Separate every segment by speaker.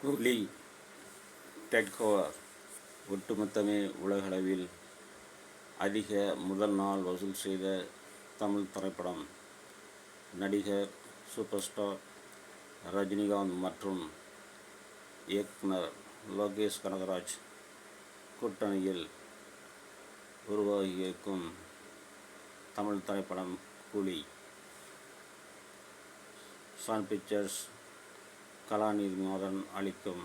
Speaker 1: கூலி டெட்கோவர் ஒட்டுமொத்தமே உலகளவில் அதிக முதல் நாள் வசூல் செய்த தமிழ் திரைப்படம். நடிகர் சூப்பர் ஸ்டார் ரஜினிகாந்த் மற்றும் இயக்குனர் லோகேஷ் கனகராஜ் கூட்டணியில் உருவாகியிருக்கும் தமிழ் திரைப்படம் கூலி. சன் பிக்சர்ஸ் கலாநிதி மாதன் அளிக்கும்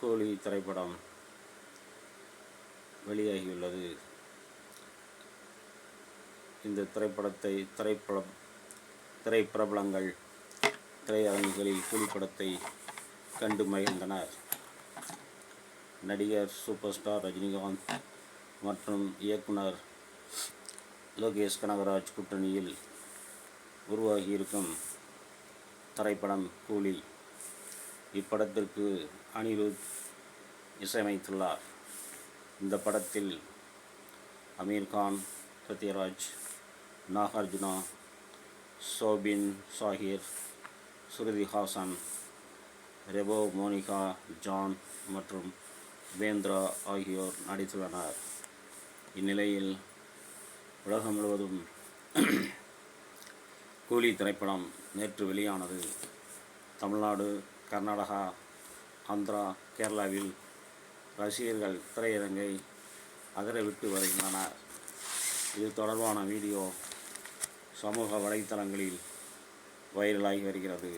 Speaker 1: கூலி திரைப்படம் வெளியாகியுள்ளது. இந்த திரைப்படத்தை திரைப்படம் திரைப்பிரபலங்கள் திரையரங்குகளில் கூலிப்படத்தை கண்டு மகிழ்ந்தனர். நடிகர் சூப்பர் ஸ்டார் ரஜினிகாந்த் மற்றும் இயக்குனர் லோகேஷ் கனகராஜ் கூட்டணியில் உருவாகியிருக்கும் திரைப்படம் கூலி. இப்படத்திற்கு அனிருத் இசையமைத்துள்ளார். இந்த படத்தில் அமீர்கான் சத்யராஜ் நாகார்ஜுனா சோபின் சாஹிர் சுருதி ஹாசன் ரெபோ மோனிகா ஜான் மற்றும் வேந்திரா ஆகியோர் நடித்துள்ளனர். இந்நிலையில் உலகம் முழுவதும் கூலி திரைப்படம் நேற்று வெளியானது. தமிழ்நாடு கர்நாடகா ஆந்திரா கேரளாவில் ரசிகர்கள் திரையரங்கை அதிரவிட்டு வருகின்றனர். இது தொடர்பான வீடியோ சமூக வலைத்தளங்களில் வைரலாகி வருகிறது.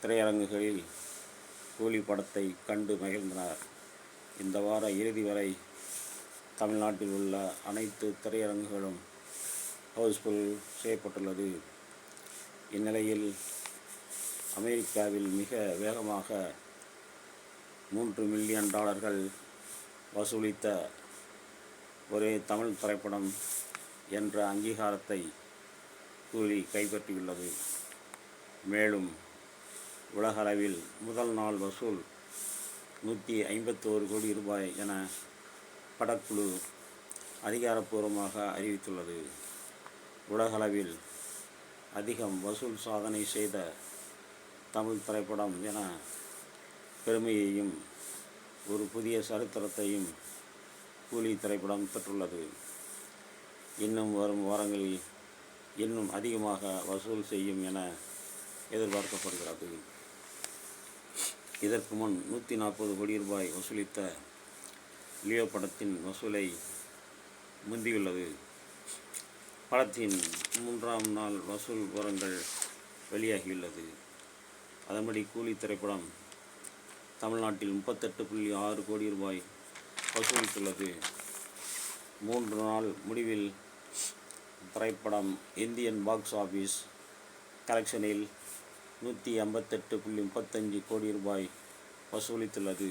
Speaker 1: திரையரங்குகளில் கூலி படத்தை கண்டு மகிழ்ந்தனர். இந்த வார இறுதி வரை தமிழ்நாட்டில் உள்ள அனைத்து திரையரங்குகளும் ஹவுஸ்ஃபுல் செய்யப்பட்டுள்ளது. இந்நிலையில் அமெரிக்காவில் மிக வேகமாக மூன்று மில்லியன் டாலர்கள் வசூலித்த ஒரே தமிழ் திரைப்படம் என்ற அங்கீகாரத்தை கூறி கைப்பற்றியுள்ளது. மேலும் உலகளவில் முதல் நாள் வசூல் நூற்றி ஐம்பத்தோரு கோடி ரூபாய் என படக்குழு அதிகாரப்பூர்வமாக அறிவித்துள்ளது. உலகளவில் அதிகம் வசூல் சாதனை செய்த தமிழ் திரைப்படம் என பெருமையையும் ஒரு புதிய சரித்திரத்தையும் கூலி திரைப்படம் பெற்றுள்ளது. இன்னும் வரும் வாரங்களில் இன்னும் அதிகமாக வசூல் செய்யும் என எதிர்பார்க்கப்படுகிறது. இதற்கு முன் நூற்றி நாற்பது கோடி ரூபாய் வசூலித்த லியோ படத்தின் வசூலை முந்தியுள்ளது. படத்தின் மூன்றாம் நாள் வசூல் விவரங்கள் வெளியாகியுள்ளது. அதன்படி கூலி திரைப்படம் தமிழ்நாட்டில் முப்பத்தெட்டு புள்ளி ஆறு கோடி ரூபாய் வசூலித்துள்ளது. மூன்று நாள் முடிவில் திரைப்படம் இந்தியன் பாக்ஸ் ஆஃபீஸ் கலெக்ஷனில் நூற்றி ஐம்பத்தெட்டு புள்ளி முப்பத்தஞ்சு கோடி ரூபாய் வசூலித்துள்ளது.